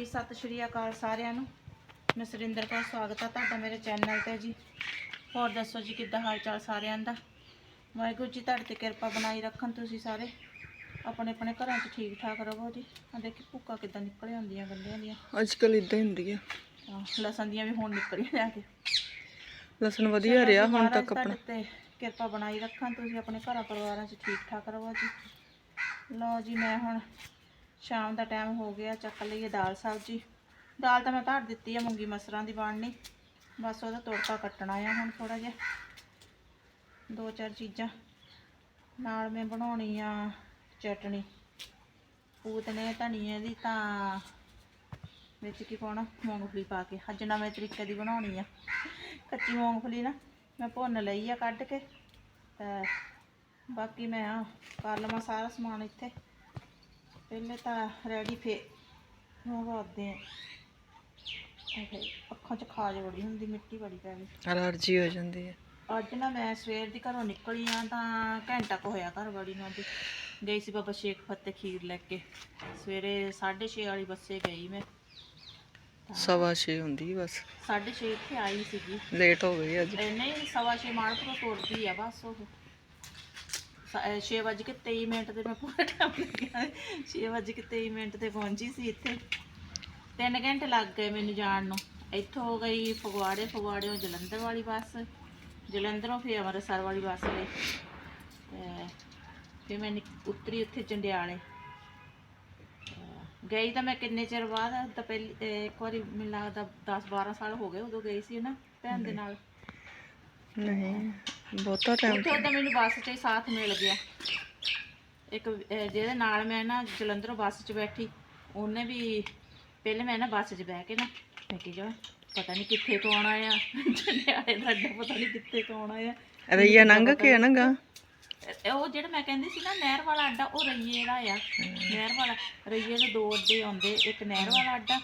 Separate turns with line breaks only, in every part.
ਜੀ ਸਤਿ ਸ਼੍ਰੀ ਅਕਾਲ ਸਾਰਿਆਂ ਨੂੰ। ਮੈਂ ਸੁਰਿੰਦਰ ਕੌਰ ਸਵਾਗਤ ਹੈ ਤੁਹਾਡਾ ਮੇਰੇ ਚੈਨਲ ਤੇ ਜੀ। ਹੋਰ ਦੱਸੋ ਜੀ ਕਿੱਦਾਂ ਹਾਲ ਚਾਲ ਸਾਰਿਆਂ ਦਾ? ਵਾਹਿਗੁਰੂ ਜੀ ਤੁਹਾਡੇ ਤੇ ਕਿਰਪਾ ਬਣਾਈ ਰੱਖਣ ਤੁਸੀਂ ਸਾਰੇ। ਆਪਣੇ ਆਪਣੇ ਘਰਾਂ 'ਚ ਠੀਕ ਠਾਕ ਰਹੋ ਜੀ। ਆ ਦੇਖੀ ਭੁੱਕਾ ਕਿੱਦਾਂ ਨਿਕਲ ਆਉਂਦੀਆਂ ਗੰਢਿਆਂ ਦੀਆਂ।
ਅੱਜ ਕੱਲ ਇਦਾਂ ਹੀ ਹੁੰਦੀ ਆ।
ਆਹ, ਲਸਣ ਦੀਆਂ ਵੀ ਹੁਣ ਨਿਕਲੀਆਂ ਜਾ ਕੇ।
ਲਸਣ ਵਧੀਆ ਰਿਹਾ ਹੁਣ ਤੱਕ ਆਪਣਾ।
ਤੇ ਕਿਰਪਾ ਬਣਾਈ ਰੱਖਣ। ਤੁਸੀਂ ਆਪਣੇ ਘਰਾਂ ਪਰਿਵਾਰਾਂ 'ਚ ਠੀਕ ਠਾਕ ਰਹੋ ਜੀ। ਲਓ ਜੀ ਮੈਂ ਹੁਣ ਸ਼ਾਮ ਦਾ ਟਾਈਮ ਹੋ ਗਿਆ, ਚੱਕ ਲਈਏ ਦਾਲ ਸਬਜ਼ੀ। ਦਾਲ ਤਾਂ ਮੈਂ ਧਰ ਦਿੱਤੀ ਆ ਮੂੰਗੀ ਮਸਰਾਂ ਦੀ ਬਣਨੀ। ਬਸ ਉਹਦਾ ਤੜਕਾ ਕੱਟਣਾ ਆ ਹੁਣ ਥੋੜਾ ਜਿਹਾ। ਦੋ ਚਾਰ ਚੀਜ਼ਾਂ। ਨਾਲ ਮੈਂ ਬਣਾਉਣੀ ਆ ਚਟਣੀ ਪੂਤਨੇ ਧਨੀਏ ਦੀ ਤਾਂ ਵਿੱਚ ਕੀ ਪਾਉਣਾ? ਮੂੰਗਫਲੀ ਪਾ ਕੇ। ਅੱਜ ਨਵੇਂ ਤਰੀਕੇ ਦੀ ਬਣਾਉਣੀ ਆ। ਕੱਚੀ ਮੂੰਗਫਲੀ ਨਾ ਮੈਂ ਭੁੰਨ ਲਈ ਆ ਕੱਢ ਕੇ। ਤੇ ਬਾਕੀ ਮੈਂ ਕਰ ਲਵਾਂ ਸਾਰਾ ਸਮਾਨ ਇੱਥੇ। ਪਹਿਲੇ ਤਾਂ ਰੈਡੀ ਫੇ ਇਹ ਅੱਖਾਂ 'ਚ ਖਾਜ ਬੜੀ ਹੁੰਦੀ ਮਿੱਟੀ ਬੜੀ ਪੈ ਗਈ।
ਅਲਰਜੀ ਹੋ ਜਾਂਦੀ ਹੈ।
ਅੱਜ ਨਾ ਮੈਂ ਸਵੇਰ ਦੀ ਘਰੋਂ ਨਿਕਲੀ ਆ ਤਾਂ ਘੰਟਾ ਕੁ ਹੋਇਆ ਘਰ ਬੜੀ ਨੂੰ ਅੱਜ। ਗਈ ਸੀ ਬਾਬਾ ਸ਼ੇਖ ਫਤਿਹ ਖੀਰ ਲੈ ਕੇ। ਸਵੇਰੇ 6:30 ਵਾਲੀ ਬੱਸੇ ਗਈ ਮੈਂ।
ਸਵਾ ਛੇ ਹੁੰਦੀ ਬਸ।
6:30 ਇੱਥੇ ਆਈ ਸੀਗੀ।
ਲੇਟ ਹੋ ਗਈ ਅੱਜ।
ਨਹੀਂ ਸਵਾ ਛੇ ਮਾਣਪੁਰੋਂ ਤੋੜਦੀ ਆ ਬਸ ਉਹ। 6 ਵਜੇ ਕੇ 23 ਮਿੰਟ ਤੇ ਮੈਂ ਪੂਰਾ ਟਾਈਮ ਲੱਗਿਆ। 6 ਵਜੇ ਕੇ 23 ਮਿੰਟ ਤੇ ਪਹੁੰਚੀ ਸੀ ਇੱਥੇ। 3 ਘੰਟੇ ਲੱਗ ਗਏ ਮੈਨੂੰ ਜਾਣ ਨੂੰ। ਇੱਥੋਂ ਹੋ ਗਈ ਫਗਵਾੜੇ ਫਗਵਾੜੇੋਂ ਜਲੰਧਰ ਵਾਲੀ ਬੱਸ। ਜਲੰਧਰੋਂ ਫਿਰ ਅੰਮ੍ਰਿਤਸਰ ਵਾਲੀ ਬੱਸ ਲਈ ਫਿਰ ਮੈਂ ਉਤਰੀ ਉੱਥੇ ਜੰਡਿਆਲੇ ਤੇ ਗਈ ਤਾਂ ਮੈਂ ਕਿੰਨੇ ਚਿਰ ਬਾਅਦ ਤਾਂ ਪਹਿਲੀ ਇੱਕ ਵਾਰੀ ਮੈਨੂੰ ਲੱਗਦਾ 10 12 ਸਾਲ ਹੋ ਗਏ ਉਦੋਂ ਗਈ ਸੀ ਨਾ ਭੈਣ ਦੇ ਨਾਲ।
ਨਹੀਂ। ਬਹੁਤਾ ਟਾਈਮ
ਉੱਥੇ ਤਾਂ ਮੈਨੂੰ ਬੱਸ 'ਚ ਹੀ ਸਾਥ ਮਿਲ ਗਿਆ। ਇੱਕ ਅਹ, ਜਿਹਦੇ ਨਾਲ ਮੈਂ ਨਾ ਜਲੰਧਰੋਂ ਬੱਸ 'ਚ ਬੈਠੀ ਉਹਨੇ ਵੀ ਪਹਿਲੇ ਮੈਂ ਨਾ ਬੱਸ 'ਚ ਬਹਿ ਕੇ ਨਾ ਮੈਂ ਜਾ ਪਤਾ ਨਹੀਂ ਕਿੱਥੇ ਤੋਂ ਆਉਣਾ ਆ। ਜੰਡਿਆਲੇ ਦਾ ਅੱਡਾ ਪਤਾ ਨਹੀਂ ਕਿੱਥੇ ਤੋਂ ਆਉਣਾ ਆ।
ਰਈਆ ਨੰਗ ਕੇ ਆ ਨਾ ਗਾ
ਇਹ ਉਹ ਜਿਹੜਾ ਮੈਂ ਕਹਿੰਦੀ ਸੀ ਨਾ ਨਹਿਰ ਵਾਲਾ ਅੱਡਾ ਉਹ ਰਈਏ ਦਾ ਆ। ਨਹਿਰ ਵਾਲਾ ਰਈਏ ਦੇ ਦੋ ਅੱਡੇ ਆਉਂਦੇ ਇੱਕ ਨਹਿਰ ਵਾਲਾ ਅੱਡਾ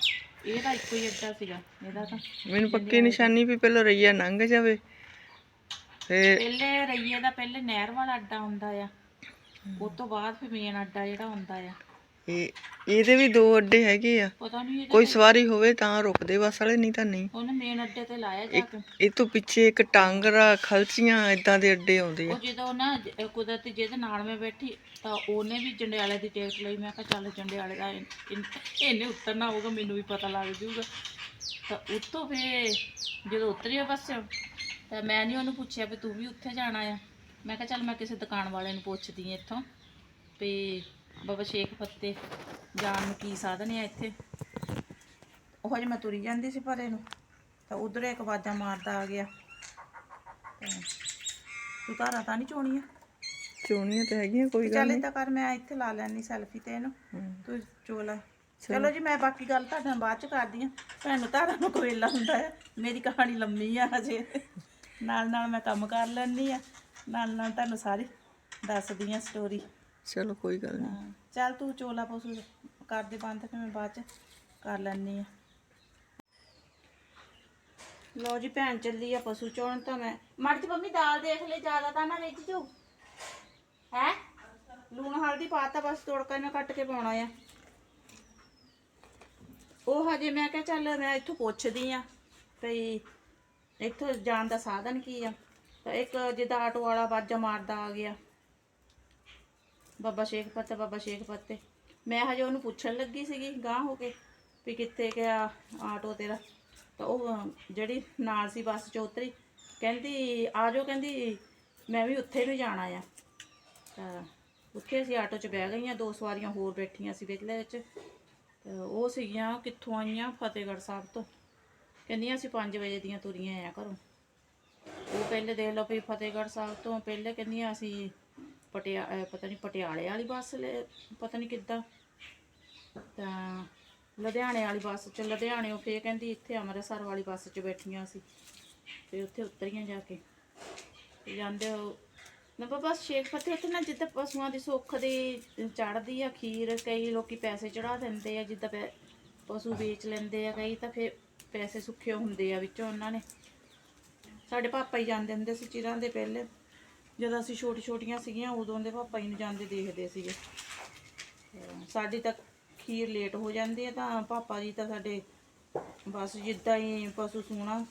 ਇਹਦਾ ਇੱਕੋ ਹੀ ਅੱਡਾ ਸੀਗਾ ਇਹਦਾ ਤਾਂ।
ਮੈਨੂੰ ਪੱਕੀ ਨਿਸ਼ਾਨੀ ਵੀ ਪਹਿਲਾਂ ਰਈਆ ਨੰਗ ਜਾਵੇ। ਫੇ
ਪਹਿਲੇ ਰਈਏ ਦਾ ਪਹਿਲੇ ਨਹਿਰ ਵਾਲਾ ਅੱਡਾ ਹੁੰਦਾ ਆ। ਉਸ ਤੋਂ ਬਾਅਦ ਫਿਰ ਮੇਨ ਅੱਡਾ ਜਿਹੜਾ ਹੁੰਦਾ ਆ।
ਇਹ ਇਹਦੇ ਵੀ ਦੋ ਅੱਡੇ ਹੈਗੇ ਆ।
ਪਤਾ ਨਹੀਂ ਇਹਦੇ
ਕੋਈ ਸਵਾਰੀ ਹੋਵੇ ਤਾਂ ਰੁਕਦੇ ਬੱਸ ਵਾਲੇ ਨਹੀਂ ਤਾਂ ਨਹੀਂ।
ਉਹਨੇ ਮੇਨ ਅੱਡੇ ਤੇ ਲਾਇਆ ਜਾ ਕੇ
ਇਹ ਤੋਂ ਪਿੱਛੇ ਇੱਕ ਟਾਂਗਰਾ ਖਲਚੀਆਂ ਇਦਾਂ ਦੇ ਅੱਡੇ ਆਉਂਦੇ ਆ।
ਉਹ ਜਦੋਂ ਨਾ ਜ- ਕੁਦਰਤੀ ਜਿਹਦੇ ਨਾਲ ਮੈਂ ਬੈਠੀ ਤਾਂ ਉਹਨੇ ਵੀ ਜੰਡਿਆਲੇ ਦੀ ਟਿਕਟ ਲਈ। ਮੈਂ ਕਿਹਾ ਚੱਲ ਜੰਡਿਆਲੇ ਦਾ ਇਨ- ਇਨ- ਇਹਨੇ ਉਤਰਨਾ ਹੋਊਗਾ ਮੈਨੂੰ ਵੀ ਪਤਾ ਲੱਗ ਜਾਊਗਾ। ਤਾਂ ਉੱਤੋਂ ਫੇ ਜਦੋਂ ਉਤਰੀ ਆ ਬੱਸ ਤਾਂ ਮੈਂ ਨਹੀਂ ਉਹਨੂੰ ਪੁੱਛਿਆ ਵੀ ਤੂੰ ਵੀ ਉੱਥੇ ਜਾਣਾ ਆ। ਮੈਂ ਕਿਹਾ ਚੱਲ ਮੈਂ ਕਿਸੇ ਦੁਕਾਨ ਵਾਲੇ ਨੂੰ ਪੁੱਛਦੀ ਆ ਇੱਥੋਂ ਵੀ ਬਾਬਾ ਸ਼ੇਖ ਫਤਿਹ ਜਾਣ ਨੂੰ ਕੀ ਸਾਧਨ ਆ ਇੱਥੇ। ਉਹ ਜੇ ਮੈਂ ਤੁਰੀ ਜਾਂਦੀ ਸੀ ਪਰੇ ਨੂੰ ਤਾਂ ਉਧਰ ਇੱਕ ਆਵਾਜ਼ਾਂ ਮਾਰਦਾ ਆ ਗਿਆ। ਤਾਂ ਤੂੰ ਧਾਰਾਂ ਤਾਂ ਨਹੀਂ ਚੋਣੀਆਂ?
ਚੋਣੀਆਂ ਤੇ ਹੈਗੀਆਂ ਕੋਈ ਗੱਲ
ਚੱਲ
ਨਹੀਂ।
ਏਦਾਂ ਕਰ ਮੈਂ ਇੱਥੇ ਲਾ ਲੈਣੀ ਸੈਲਫੀ ਤੇ ਇਹਨੂੰ। ਤੂੰ ਚੋਲਾ। ਚਲੋ ਜੀ ਮੈਂ ਬਾਕੀ ਗੱਲ ਤੁਹਾਡੇ ਨਾਲ ਬਾਅਦ ਚ ਕਰਦੀ ਆ ਭੈਣ ਨੂੰ ਧਾਰਾਂ ਨੂੰ ਕੋਇਲਾ ਹੁੰਦਾ ਹੈ। ਮੇਰੀ ਕਹਾਣੀ ਲੰਮੀ ਆ ਹਜੇ। ਨਾਲ ਨਾਲ ਮੈਂ ਕੰਮ ਕਰ ਲੈਣੀ ਆ ਨਾਲ ਨਾਲ ਤੁਹਾਨੂੰ ਸਾਰੀ ਦੱਸਦੀ ਆ ਸਟੋਰੀ
ਚਲੋ ਕੋਈ ਗੱਲ ਨਹੀਂ।
ਚੱਲ ਤੂੰ ਚੋਲਾ ਪਸ਼ੂ ਕਰ ਦੇ ਬੰਦ ਫਿਰ ਮੈਂ ਬਾਅਦ ਚ ਕਰ ਲੈਣੀ ਆ ਲੋ ਜੀ ਭੈਣ ਚੱਲੀ ਆ ਪਸ਼ੂ ਚੋਣ ਤਾਂ ਮੈਂ। ਮਰਜ ਮੰਮੀ ਦਾਲ ਦੇਖ ਲੈ ਜ਼ਿਆਦਾ ਤਾਂ ਨਾ ਰਿੱਝ ਜੂ। ਹੈ? ਲੂਣ ਹਲਦੀ ਪਾਤਾ ਬਸ ਤੜਕਾ ਇਹਨਾਂ ਕੱਟ ਕੇ ਪਾਉਣਾ ਆ। ਉਹ ਹਜੇ ਮੈਂ ਕਿਹਾ ਚੱਲ ਮੈਂ ਇੱਥੋਂ ਪੁੱਛਦੀ ਆ ਭਈ ਇੱਥੋਂ ਜਾਣ ਦਾ ਸਾਧਨ ਕੀ ਆ? ਤਾਂ ਇੱਕ ਜਿੱਦਾਂ ਆਟੋ ਵਾਲਾ ਬਾਜਾ ਮਾਰਦਾ ਆ ਗਿਆ। ਬਾਬਾ ਸ਼ੇਖ ਫਤਿਹ, ਬਾਬਾ ਸ਼ੇਖ ਫਤਿਹ। ਮੈਂ ਹਜੇ ਉਹਨੂੰ ਪੁੱਛਣ ਲੱਗੀ ਸੀਗੀ ਗਾਂ ਹੋ ਕੇ, ਵੀ ਕਿੱਥੇ ਗਿਆ ਆਟੋ ਤੇਰਾ? ਤਾਂ ਉਹ ਜਿਹੜੀ ਨਾਲ ਸੀ ਬੱਸ ਚ ਉਤਰੀ ਕਹਿੰਦੀ ਆ ਜਾਓ ਕਹਿੰਦੀ, ਮੈਂ ਵੀ ਉੱਥੇ ਨੂੰ ਜਾਣਾ ਆ। ਤਾਂ ਉੱਥੇ ਅਸੀਂ ਆਟੋ 'ਚ ਬਹਿ ਗਈਆਂ, ਦੋ ਸਵਾਰੀਆਂ ਹੋਰ ਬੈਠੀਆਂ ਸੀ ਵਿਚਲੇ ਵਿੱਚ। ਤੇ ਉਹ ਸੀਗੀਆਂ ਕਿੱਥੋਂ ਆਈਆਂ? ਫਤਿਹਗੜ੍ਹ ਸਾਹਿਬ ਤੋਂ। ਕਹਿੰਦੀਆਂ ਅਸੀਂ 5 ਵਜੇ ਦੀਆਂ ਤੁਰੀਆਂ ਆ ਘਰੋਂ। ਉਹ ਪਹਿਲੇ ਦੇਖ ਲਓ ਵੀ ਫਤਿਹਗੜ੍ਹ ਸਾਹਿਬ ਤੋਂ ਪਹਿਲੇ ਕਹਿੰਦੀਆਂ ਅਸੀਂ ਪਟਿਆ ਪਤਾ ਨਹੀਂ ਪਟਿਆਲੇ ਵਾਲੀ ਬੱਸ ਲੈ, ਪਤਾ ਨਹੀਂ ਕਿੱਦਾਂ। ਤਾਂ ਲੁਧਿਆਣੇ ਵਾਲੀ ਬੱਸ ਚ, ਲੁਧਿਆਣੇ ਉਹ ਫੇਰ ਕਹਿੰਦੀ ਇੱਥੇ ਅੰਮ੍ਰਿਤਸਰ ਵਾਲੀ ਬੱਸ 'ਚ ਬੈਠੀਆਂ ਸੀ ਤੇ ਉੱਥੇ ਉਤਰੀਆਂ ਜਾ ਕੇ। ਜਾਂਦੇ ਹੋ ਨਾ ਬਾਬਾ ਸ਼ੇਖ ਫਤਿਹ, ਉੱਥੇ ਨਾ ਜਿੱਦਾਂ ਪਸ਼ੂਆਂ ਦੀ ਸੁੱਖ ਦੀ ਚੜਦੀ ਆ, ਖੀਰ ਕਈ ਲੋਕੀ ਪੈਸੇ ਚੜਾ ਦਿੰਦੇ ਆ, ਜਿੱਦਾਂ ਪੈ- ਪਸ਼ੂ ਵੇਚ ਲੈਂਦੇ ਆ, ਕਈ ਤਾਂ ਫੇਰ ਪੈਸੇ ਸੁੱਖੇ ਹੁੰਦੇ ਆ ਵਿੱਚੋਂ ਉਹਨਾਂ ਨੇ। ਸਾਡੇ ਪਾਪਾ ਹੀ ਜਾਂਦੇ ਹੁੰਦੇ ਸੀ ਚਿਰਾਂ ਦੇ ਪਹਿਲੇ। ਜਦੋਂ ਅਸੀਂ ਛੋਟੀ ਛੋਟੀਆਂ ਸੀਗੀਆਂ, ਉਦੋਂ ਦੇ ਪਾਪਾ ਹੀ ਨੂੰ ਜਾਂਦੇ ਦੇਖਦੇ ਸੀਗੇ। ਸਾਡੀ ਤਾਂ ਖੀਰ ਲੇਟ ਹੋ ਜਾਂਦੀ ਹੈ ਤਾਂ ਪਾਪਾ ਜੀ ਤਾਂ ਸਾਡੇ ਬਸ ਜਿੱਦਾਂ ਹੀ ਪਸ਼ੂ ਸੂਣਾ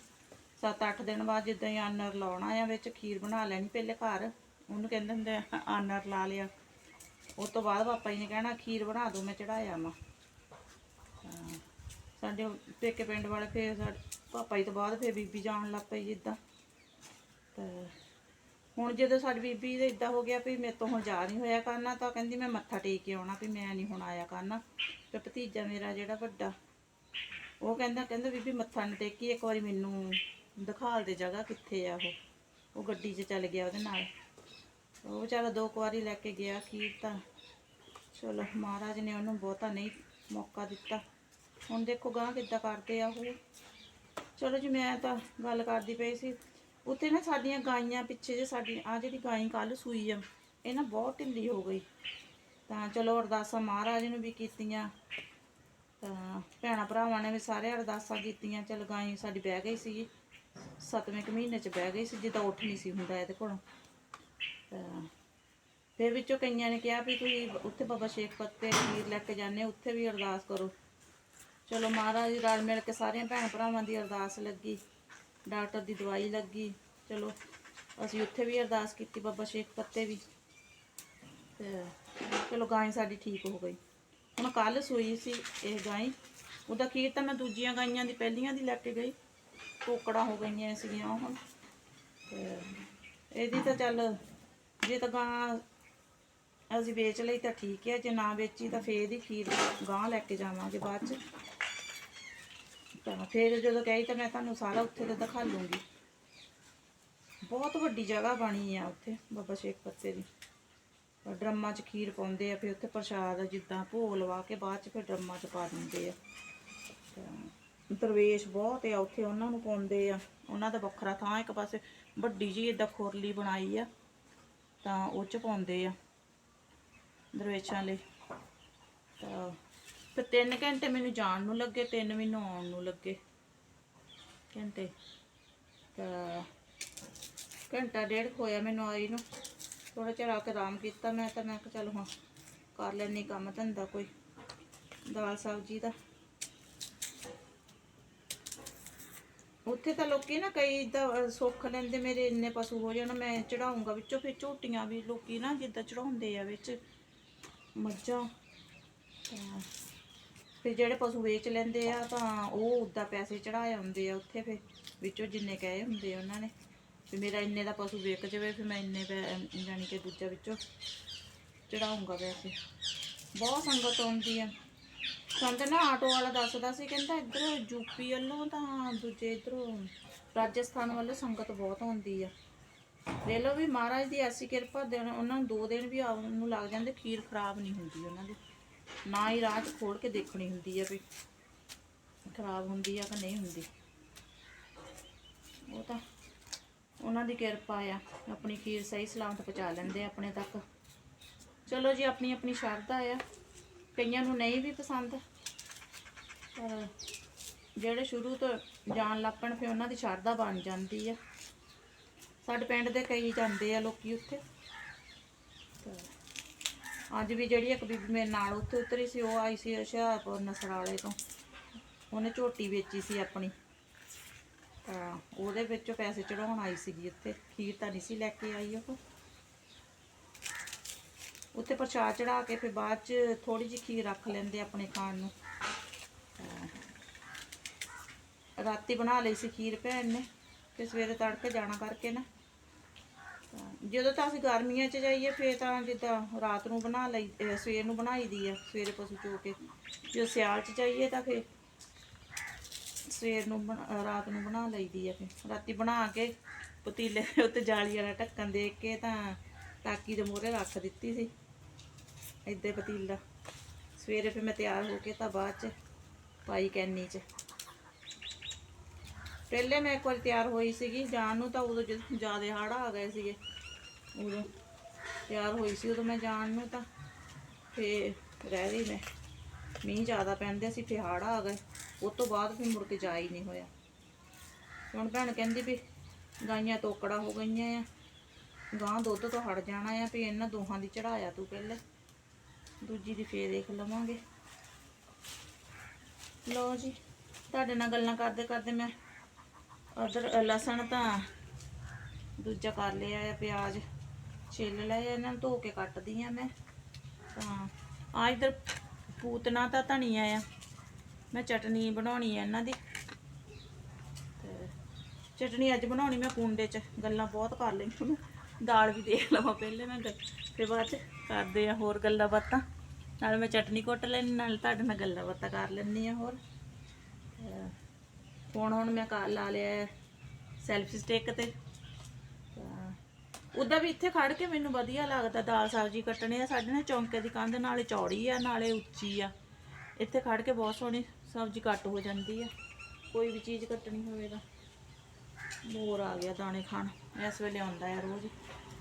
7-8 ਦਿਨ ਬਾਅਦ ਜਿੱਦਾਂ ਹੀ ਆਨਰ ਲਾਉਣਾ ਆ ਵਿੱਚ, ਖੀਰ ਬਣਾ ਲੈਣੀ ਪਹਿਲੇ ਘਰ। ਉਹਨੂੰ ਕਹਿੰਦੇ ਹੁੰਦੇ ਆਨਰ ਲਾ ਲਿਆ। ਉਸ ਤੋਂ ਬਾਅਦ ਪਾਪਾ ਜੀ ਨੇ ਕਹਿਣਾ, ਖੀਰ ਬਣਾ ਦਿਓ ਮੈਂ ਚੜਾਇਆ ਮਾ ਸਾਡੇ ਪੇਕੇ ਪਿੰਡ ਵਾਲੇ ਫੇਰ ਸਾਡੇ ਪਾਪਾ ਜੀ ਤੋਂ ਬਾਅਦ ਫੇਰ ਬੀਬੀ ਜਾਣ ਲੱਗ ਪਈ ਜਿੱਦਾਂ ਤੇ ਹੁਣ ਜਦੋਂ ਸਾਡੀ ਬੀਬੀ ਦਾ ਇਦਾਂ ਹੋ ਗਿਆ ਵੀ ਮੇਰੇ ਤੋਂ ਹੁਣ ਜਾ ਨਹੀਂ ਹੋਇਆ ਕਰਨਾ, ਤਾਂ ਕਹਿੰਦੀ ਮੈਂ ਮੱਥਾ ਟੇਕ ਕੇ ਆਉਣਾ ਵੀ ਮੈਂ ਨਹੀਂ ਹੁਣ ਆਇਆ ਕਰਨਾ। ਤੇ ਭਤੀਜਾ ਮੇਰਾ ਜਿਹੜਾ ਵੱਡਾ, ਉਹ ਕਹਿੰਦਾ ਕਹਿੰਦਾ ਬੀਬੀ ਮੱਥਾ ਨਾ ਟੇਕੀ, ਇੱਕ ਵਾਰੀ ਮੈਨੂੰ ਦਿਖਾਲ ਦੇ ਜਗ੍ਹਾ ਕਿੱਥੇ ਆ ਉਹ। ਉਹ ਗੱਡੀ 'ਚ ਚੱਲ ਗਿਆ ਉਹਦੇ ਨਾਲ। ਉਹ ਵਿਚਾਰਾ ਦੋ ਕੁ ਵਾਰੀ ਲੈ ਕੇ ਗਿਆ ਖੀਰ ਤਾਂ ਚਲੋ ਮਹਾਰਾਜ ਨੇ ਉਹਨੂੰ ਬਹੁਤਾ ਨਹੀਂ ਮੌਕਾ ਦਿੱਤਾ। ਹੁਣ ਦੇਖੋ ਗਾਂ ਕਿੱਦਾਂ ਕਰਦੇ ਆ ਉਹ। ਚਲੋ ਜੀ, ਮੈਂ ਤਾਂ ਗੱਲ ਕਰਦੀ ਪਈ ਸੀ। ਉੱਥੇ ਨਾ ਸਾਡੀਆਂ ਗਾਈਆਂ ਪਿੱਛੇ ਜੇ ਸਾਡੀ ਆ ਜਿਹੜੀ ਗਾਈ ਕੱਲ ਸੂਈ ਆ, ਇਹ ਨਾ ਬਹੁਤ ਢਿੱਲੀ ਹੋ ਗਈ। ਤਾਂ ਚਲੋ ਅਰਦਾਸਾਂ ਮਹਾਰਾਜ ਨੂੰ ਵੀ ਕੀਤੀਆਂ। ਤਾਂ ਭੈਣਾਂ ਭਰਾਵਾਂ ਨੇ ਵੀ ਸਾਰੇ ਅਰਦਾਸਾਂ ਕੀਤੀਆਂ। ਚਲ ਗਾਈ ਸਾਡੀ ਬਹਿ ਗਈ ਸੀ। ਸੱਤਵੇਂ ਕੁ ਮਹੀਨੇ ਚ ਬਹਿ ਗਈ ਸੀ, ਜਿੱਦਾਂ ਉੱਠ ਨਹੀਂ ਸੀ ਹੁੰਦਾ ਇਹਦੇ ਕੋਲੋਂ। ਤਾਂ ਫਿਰ ਵਿੱਚੋਂ ਕਈਆਂ ਨੇ ਕਿਹਾ ਵੀ ਤੁਸੀਂ ਉੱਥੇ ਬਾਬਾ ਸ਼ੇਖ ਪੱਤੇ ਖੀਰ ਲੈ ਕੇ ਜਾਂਦੇ ਉੱਥੇ ਵੀ ਅਰਦਾਸ ਕਰੋ। ਚਲੋ ਮਹਾਰਾਜ ਰਲ ਮਿਲ ਕੇ ਸਾਰਿਆਂ ਭੈਣ ਭਰਾਵਾਂ ਦੀ ਅਰਦਾਸ ਲੱਗੀ, ਡਾਕਟਰ ਦੀ ਦਵਾਈ ਲੱਗੀ, ਚਲੋ ਅਸੀਂ ਉੱਥੇ ਵੀ ਅਰਦਾਸ ਕੀਤੀ, ਬਾਬਾ ਸ਼ੇਖ ਪੱਤੇ ਵੀ। ਤੇ ਚਲੋ ਗਾਂ ਸਾਡੀ ਠੀਕ ਹੋ ਗਈ। ਹੁਣ ਕੱਲ ਸੂਈ ਸੀ ਇਹ ਗਾਂ ਉਹਦਾ ਖੀਰ ਤਾਂ ਮੈਂ ਦੂਜੀਆਂ ਗਾਈਆਂ ਦੀ, ਪਹਿਲੀਆਂ ਦੀ ਲੈ ਕੇ ਗਈ। ਟੋਕੜਾ ਹੋ ਗਈਆਂ ਸੀਗੀਆਂ ਉਹ ਹੁਣ। ਤੇ ਇਹਦੀ ਤਾਂ ਚੱਲ, ਜੇ ਤਾਂ ਗਾਂ ਅਸੀਂ ਵੇਚ ਲਈ ਤਾਂ ਠੀਕ ਹੈ, ਜੇ ਨਾ ਵੇਚੀ ਤਾਂ ਫੇਰ ਇਹਦੀ ਖੀਰ ਗਾਂ ਲੈ ਕੇ ਜਾਵਾਂਗੇ ਬਾਅਦ ਚ। ਤਾਂ ਫਿਰ ਜਦੋਂ ਕਹੀ ਤਾਂ ਮੈਂ ਤੁਹਾਨੂੰ ਸਾਰਾ ਉੱਥੇ ਦਾ ਦਿਖਾ ਲੂੰਗੀ। ਬਹੁਤ ਵੱਡੀ ਜਗ੍ਹਾ ਬਣੀ ਆ ਉੱਥੇ, ਬਾਬਾ ਸ਼ੇਖ ਪੱਤੇ ਦੀ। ਡਰਮਾਂ 'ਚ ਖੀਰ ਪਾਉਂਦੇ ਆ, ਫਿਰ ਉੱਥੇ ਪ੍ਰਸ਼ਾਦ ਜਿੱਦਾਂ ਭੋਗ ਲਵਾ ਕੇ ਬਾਅਦ 'ਚ ਫਿਰ ਡਰਮਾਂ 'ਚ ਪਾ ਦਿੰਦੇ ਆ। ਤਾਂ ਦਰਵੇਸ਼ ਬਹੁਤ ਆ, ਉੱਥੇ ਉਹਨਾਂ ਨੂੰ ਪਾਉਂਦੇ ਆ। ਉਹਨਾਂ ਦਾ ਵੱਖਰਾ ਥਾਂ, ਇੱਕ ਪਾਸੇ ਵੱਡੀ ਜੀ ਏਦਾਂ ਖੁਰਲੀ ਬਣਾਈ ਆ, ਤਾਂ ਉਹ 'ਚ ਪਾਉਂਦੇ ਆ ਦਰਵੇਸ਼ਾਂ ਲਈ। ਤਾਂ ਫਿਰ 3 ਘੰਟੇ ਮੈਨੂੰ ਜਾਣ ਨੂੰ ਲੱਗੇ 3 ਮੈਨੂੰ ਆਉਣ ਨੂੰ ਲੱਗੇ। ਘੰਟੇ, ਤਾਂ ਘੰਟਾ ਡੇਢ ਕੁ ਹੋਇਆ ਮੈਨੂੰ ਆਈ ਨੂੰ। ਥੋੜਾ ਚਿਰ ਆ ਕੇ ਆਰਾਮ ਕੀਤਾ ਮੈਂ ਤਾਂ ਮੈਂ ਕਿਹਾ ਚੱਲ ਹੁਣ ਕਰ ਲੈਣੀ ਕੰਮ ਧੰਦਾ ਕੋਈ, ਦਾਲ ਸਬਜ਼ੀ ਦਾ। ਉੱਥੇ ਤਾਂ ਲੋਕੀ ਨਾ ਕਈ ਇਦਾਂ ਸੁੱਖ ਲੈਂਦੇ ਮੇਰੇ ਇੰਨੇ ਪਸ਼ੂ ਹੋ ਜਾਣ, ਮੈਂ ਚੜਾਉਂਗਾ ਵਿੱਚੋਂ ਫਿਰ ਝੋਟੀਆਂ ਵੀ ਲੋਕੀ ਨਾ ਜਿੱਦਾਂ ਚੜਾਉਂਦੇ ਆ ਵਿੱਚ। ਮੱਝਾਂ, ਤਾਂ ਫਿਰ ਜਿਹੜੇ ਪਸ਼ੂ ਵੇਚ ਲੈਂਦੇ ਆ ਤਾਂ ਉਹ ਉੱਦਾਂ ਪੈਸੇ ਚੜਾਏ ਹੁੰਦੇ ਆ ਉੱਥੇ ਫਿਰ, ਵਿੱਚੋਂ ਜਿੰਨੇ ਕਹੇ ਹੁੰਦੇ ਆ ਉਹਨਾਂ ਨੇ। ਵੀ ਮੇਰਾ ਇੰਨੇ ਦਾ ਪਸ਼ੂ ਵਿਕ ਜਾਵੇ, ਫਿਰ ਮੈਂ ਇੰਨੇ ਪੈ- ਯਾਨੀ ਕਿ ਦੂਜਾ ਵਿੱਚੋਂ ਚੜਾਉਂਗਾ ਪੈਸੇ। ਬਹੁਤ ਸੰਗਤ ਆਉਂਦੀ ਆ। ਸਾਨੂੰ ਨਾ ਆਟੋ ਵਾਲਾ ਦੱਸਦਾ ਸੀ, ਕਹਿੰਦਾ ਇੱਧਰ ਯੂਪੀ ਵੱਲੋਂ ਤਾਂ ਦੂਜੇ ਇੱਧਰੋਂ ਰਾਜਸਥਾਨ ਵੱਲੋਂ ਸੰਗਤ ਬਹੁਤ ਆਉਂਦੀ ਆ। ਲੈ ਲਓ ਵੀ ਮਹਾਰਾਜ ਦੀ ਐਸੀ ਕਿਰਪਾ, ਦਿਨ ਉਹਨਾਂ ਨੂੰ ਦੋ ਦਿਨ ਵੀ ਆਉਣ ਨੂੰ ਲੱਗ ਜਾਂਦੇ, ਖੀਰ ਖਰਾਬ ਨਹੀਂ ਹੁੰਦੀ ਉਹਨਾਂ ਦੀ। ਨਾ ਹੀ ਰਾਹ 'ਚ ਖੋਲ ਕੇ ਦੇਖਣੀ ਹੁੰਦੀ ਆ ਵੀ ਖਰਾਬ ਹੁੰਦੀ ਆ ਕਿ ਨਹੀਂ ਹੁੰਦੀ। ਉਹ ਤਾਂ ਉਹਨਾਂ ਦੀ ਕਿਰਪਾ ਆ, ਆਪਣੀ ਖੀਰ ਸਹੀ ਸਲਾਮਤ ਪਹੁੰਚਾ ਲੈਂਦੇ ਆਪਣੇ ਤੱਕ। ਚਲੋ ਜੀ, ਆਪਣੀ ਆਪਣੀ ਸ਼ਰਧਾ ਆ। ਕਈਆਂ ਨੂੰ ਨਹੀਂ ਵੀ ਪਸੰਦ, ਪਰ ਜਿਹੜੇ ਸ਼ੁਰੂ ਤੋਂ ਜਾਣ ਲੱਪਣ ਫਿਰ ਉਹਨਾਂ ਦੀ ਸ਼ਰਧਾ ਬਣ ਜਾਂਦੀ ਆ। ਸਾਡੇ ਪਿੰਡ ਦੇ ਕਈ ਜਾਂਦੇ ਆ ਲੋਕੀ ਉੱਥੇ। ਤੇ ਅੱਜ ਵੀ ਜਿਹੜੀ ਇੱਕ ਬੀਬੀ ਮੇਰੇ ਨਾਲ ਉੱਥੇ ਉਤਰੀ ਸੀ, ਉਹ ਆਈ ਸੀ ਹੁਸ਼ਿਆਰਪੁਰ ਨਸਰਾਲੇ ਤੋਂ। ਉਹਨੇ ਝੋਟੀ ਵੇਚੀ ਸੀ ਆਪਣੀ। ਤਾਂ ਉਹਦੇ ਵਿੱਚੋਂ ਪੈਸੇ ਚੜਾਉਣ ਆਈ ਸੀਗੀ ਉੱਥੇ ਖੀਰ ਤਾਂ ਨਹੀਂ ਸੀ ਲੈ ਕੇ ਆਈ ਉਹ। ਉੱਥੇ ਪ੍ਰਸ਼ਾਦ ਚੜਾ ਕੇ ਫਿਰ ਬਾਅਦ ਚ ਥੋੜੀ ਜਿਹੀ ਖੀਰ ਰੱਖ ਲੈਂਦੇ ਆਪਣੇ ਖਾਣ ਨੂੰ। ਰਾਤੀ ਬਣਾ ਲਈ ਸੀ ਖੀਰ ਭੈਣ ਨੇ। ਤੇ ਸਵੇਰੇ ਤੜਕੇ ਜਾਣਾ ਕਰਕੇ ਨਾ। ਜਦੋਂ ਤਾਂ ਅਸੀਂ ਗਰਮੀਆਂ 'ਚ ਜਾਈਏ, ਫੇਰ ਤਾਂ ਜਿੱਦਾਂ ਰਾਤ ਨੂੰ ਬਣਾ ਲਈ, ਅਹ ਸਵੇਰ ਨੂੰ ਬਣਾਈ ਦੀ ਆ, ਸਵੇਰੇ ਪਸ਼ੂ ਚੋ ਕੇ। ਜਦੋਂ ਸਿਆਲ 'ਚ ਜਾਈਏ ਤਾਂ ਫੇਰ ਸਵੇਰ ਨੂੰ ਬਣਾ- ਰਾਤ ਨੂੰ ਬਣਾ ਲਈਦੀ ਆ ਫੇਰ। ਰਾਤੀ ਬਣਾ ਕੇ ਪਤੀਲੇ ਦੇ ਉੱਤੇ ਜਾਲੀ ਵਾਲਾ ਢੱਕਣ ਦੇ ਕੇ ਤਾਂ ਟਾਕੀ ਦੇ ਮੂਹਰੇ ਰੱਖ ਦਿੱਤੀ ਸੀ ਇੱਦੇ ਪਤੀਲਾ। ਸਵੇਰੇ ਫਿਰ ਮੈਂ ਤਿਆਰ ਹੋ ਕੇ ਤਾਂ ਬਾਅਦ 'ਚ ਪਾਈ ਕੈਨੀ 'ਚ। ਪਹਿਲੇ ਮੈਂ ਇੱਕ ਵਾਰ ਤਿਆਰ ਹੋਈ ਸੀਗੀ, ਜਾਣ ਨੂੰ ਤਾਂ ਉਦੋਂ ਜਦੋਂ ਜ਼ਿਆਦਾ ਹੜ੍ਹ ਆ ਗਏ ਸੀਗੇ। ਉਦੋਂ ਤਿਆਰ ਹੋਈ ਸੀ, ਉਦੋਂ ਮੈਂ ਜਾਣ ਨੂੰ ਤਾਂ ਫੇ ਰਹਿ ਗਈ ਮੈਂ। ਮੀਂਹ ਜ਼ਿਆਦਾ ਪੈਂਦੇ ਸੀ, ਫਿਰ ਹੜ੍ਹ ਆ ਗਏ। ਉਸ ਤੋਂ ਬਾਅਦ ਫਿਰ ਮੁੜ ਕੇ ਜਾ ਹੀ ਨਹੀਂ ਹੋਇਆ। ਹੁਣ ਭੈਣ ਕਹਿੰਦੀ ਵੀ ਗਾਈਆਂ ਤੋਕੜਾ ਹੋ ਗਈਆਂ ਆ। ਗਾਂ ਦੁੱਧ ਤੋਂ ਹਟ ਜਾਣਾ ਆ, ਵੀ ਇਹਨਾਂ ਦੋਹਾਂ ਦੀ ਚੜਾਇਆ ਤੂੰ ਪਹਿਲੇ। ਦੂਜੀ ਦੀ ਫੇਰ ਦੇਖ ਲਵਾਂਗੇ। ਲਓ ਜੀ, ਤੁਹਾਡੇ ਨਾਲ ਗੱਲਾਂ ਕਰਦੇ ਕਰਦੇ ਮੈਂ ਅਦਰ ਲਸਣ ਤਾਂ ਦੂਜਾ ਕਰ ਲਿਆ ਆ, ਪਿਆਜ਼ ਛਿੱਲ ਲਏ ਇਹਨਾਂ ਨੂੰ ਧੋ ਕੇ ਕੱਟਦੀ ਆ ਮੈਂ। ਤਾਂ ਆ ਇਧਰ ਪੂਤਨਾ ਤਾਂ ਧਨੀਆ ਆ, ਮੈਂ ਚਟਨੀ ਬਣਾਉਣੀ ਆ ਇਹਨਾਂ ਦੀ। ਤੇ ਚਟਨੀ ਅੱਜ ਬਣਾਉਣੀ ਮੈਂ ਕੁੰਡੇ 'ਚ, ਗੱਲਾਂ ਬਹੁਤ ਕਰ ਲਈਆਂ ਮੈਂ ਦਾਲ ਵੀ ਦੇਖ ਲਵਾਂ ਪਹਿਲੇ ਮੈਂ ਗੱਲ- ਫਿਰ ਬਾਅਦ 'ਚ ਕਰਦੇ ਆ ਹੋਰ ਗੱਲਾਂ ਬਾਤਾਂ। ਨਾਲ ਮੈਂ ਚਟਨੀ ਕੁੱਟ ਲੈਣੀ ਨਾਲ ਤੁਹਾਡੇ ਨਾਲ ਗੱਲਾਂ ਬਾਤਾਂ ਕਰ ਲੈਣੀ ਆ ਹੋਰ। ਹੁਣ ਹੁਣ ਮੈਂ ਕਰ ਲਾ ਲਿਆ ਸੈਲਫੀ ਸਟਿਕ ਤੇ। ਤਾਂ ਵੀ ਇੱਥੇ ਖੜ ਕੇ ਮੈਨੂੰ ਵਧੀਆ ਲੱਗਦਾ, ਦਾਲ ਸਬਜ਼ੀ ਕੱਟਣੀ ਆ, ਸਾਡੇ ਨਾਲ ਚੌਂਕੇ ਦੀ ਕੰਧ, ਨਾਲੇ ਚੌੜੀ ਆ, ਨਾਲੇ ਉੱਚੀ ਆ। ਇੱਥੇ ਖੜ ਕੇ ਬਹੁਤ ਸੋਹਣੀ ਸਬਜ਼ੀ ਕੱਟ ਹੋ ਜਾਂਦੀ ਆ। ਕੋਈ ਵੀ ਚੀਜ਼ ਕੱਟਣੀ ਹੋਵੇ ਤਾਂ ਮੋਰ ਆ ਗਿਆ ਦਾਣੇ ਖਾਣ, ਇਸ ਵੇਲੇ ਆਉਂਦਾ ਆ ਰੋਜ਼।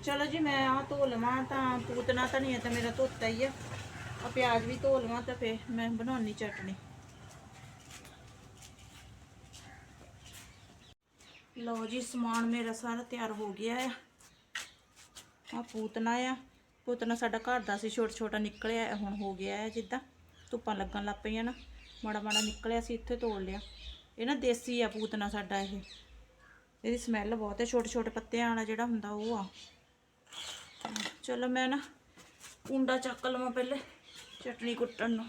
ਚਲੋ ਜੀ, ਮੈਂ ਆ ਧੋ ਲਵਾਂ ਤਾਂ ਪੂਤਨਾ ਧਨੀਆ ਤਾਂ ਮੇਰਾ ਧੋਤਾ ਹੀ ਆ। ਆ ਪਿਆਜ਼ ਵੀ ਧੋ ਲਵਾਂ ਤਾਂ ਫੇਰ ਮੈਂ ਬਣਾਉਣੀ ਚਟਨੀ। ਲਓ ਜੀ, ਸਮਾਨ ਮੇਰਾ ਸਾਰਾ ਤਿਆਰ ਹੋ ਗਿਆ ਆ। ਆ ਪੂਤਨਾ ਆ। ਪੂਤਨਾ ਸਾਡਾ ਘਰ ਦਾ ਸੀ ਛੋਟਾ ਛੋਟਾ ਨਿਕਲਿਆ ਹੁਣ ਹੋ ਗਿਆ ਆ ਜਿੱਦਾਂ। ਧੁੱਪਾਂ ਲੱਗਣ ਲੱਗ ਪਈਆਂ ਨਾ ਮਾੜਾ ਮਾੜਾ ਨਿਕਲਿਆ ਸੀ, ਇੱਥੇ ਤੋੜ ਲਿਆ। ਇਹ ਨਾ ਦੇਸੀ ਆ ਪੂਤਨਾ ਸਾਡਾ ਇਹ। ਇਹਦੀ ਸਮੈਲ ਬਹੁਤ ਹੈ ਛੋਟੇ ਛੋਟੇ ਪੱਤਿਆਂ ਵਾਲਾ ਜਿਹੜਾ ਹੁੰਦਾ ਉਹ ਆ। ਚਲੋ ਮੈਂ ਨਾ ਕੁੰਡਾ ਚੱਕ ਲਵਾਂ ਪਹਿਲੇ, ਚਟਨੀ ਕੁੱਟਣ ਨੂੰ।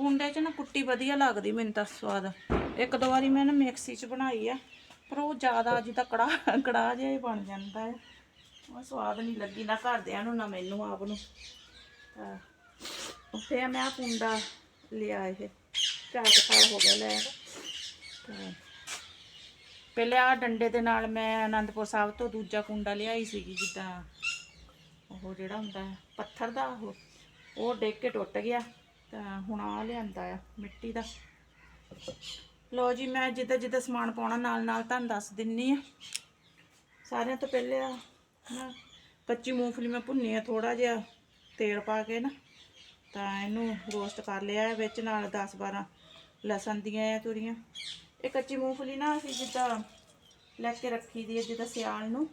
ਕੁੰਡੇ 'ਚ ਨਾ ਕੁੱਟੀ ਵਧੀਆ ਲੱਗਦੀ ਮੈਨੂੰ ਤਾਂ ਸਵਾਦ। ਇੱਕ ਦੋ ਵਾਰੀ ਮੈਂ ਨਾ ਮਿਕਸੀ 'ਚ ਬਣਾਈ ਆ, ਪਰ ਉਹ ਜ਼ਿਆਦਾ ਜਿੱਦਾਂ ਕੜਾ ਕੜਾ ਜਿਹਾ ਹੀ ਬਣ ਜਾਂਦਾ ਹੈ। ਉਹ ਸਵਾਦ ਨਹੀਂ ਲੱਗੀ ਨਾ ਘਰਦਿਆਂ ਨੂੰ, ਨਾ ਮੈਨੂੰ, ਆਪ ਨੂੰ। ਤਾਂ ਫਿਰ ਮੈਂ ਆ ਕੁੰਡਾ ਲਿਆ ਇਹ, ਚਾਰ ਸਾਲ ਹੋ ਗਿਆ ਲੈ। ਤਾਂ ਪਹਿਲੇ ਆ ਡੰਡੇ ਦੇ ਨਾਲ ਮੈਂ ਆਨੰਦਪੁਰ ਸਾਹਿਬ ਤੋਂ ਦੂਜਾ ਕੁੰਡਾ ਲਿਆਈ ਸੀਗੀ, ਜਿੱਦਾਂ ਉਹ ਜਿਹੜਾ ਹੁੰਦਾ ਪੱਥਰ ਦਾ ਉਹ ਉਹ ਡਿੱਗ ਕੇ ਟੁੱਟ ਗਿਆ। ਤਾਂ ਹੁਣ ਆ ਲਿਆਂਦਾ ਆ ਮਿੱਟੀ ਦਾ। ਲੋ ਜੀ, ਮੈਂ ਜਿੱਦਾਂ ਜਿੱਦਾਂ ਸਮਾਨ ਪਾਉਣਾ, ਨਾਲ ਨਾਲ ਤੁਹਾਨੂੰ ਦੱਸ ਦਿੰਨੀ ਆ। ਸਾਰਿਆਂ ਤੋਂ ਪਹਿਲੇ ਆ ਨਾ ਕੱਚੀ ਮੂੰਗਫਲੀ ਮੈਂ ਭੁੰਨੀ ਆ ਥੋੜਾ ਜਿਹਾ ਤੇਲ ਪਾ ਕੇ ਨਾ, ਤਾਂ ਇਹਨੂੰ ਰੋਸਟ ਕਰ ਲਿਆ ਵਿੱਚ, ਨਾਲ 10 12 ਲਸਣ ਦੀਆਂ ਆ ਤੁਰੀਆਂ। ਇਹ ਕੱਚੀ ਮੂੰਗਫਲੀ ਨਾ ਅਸੀਂ ਜਿੱਦਾਂ ਲੈ ਕੇ ਰੱਖੀ ਦੀ ਹੈ ਜਿੱਦਾਂ ਸਿਆਲ ਨੂੰ।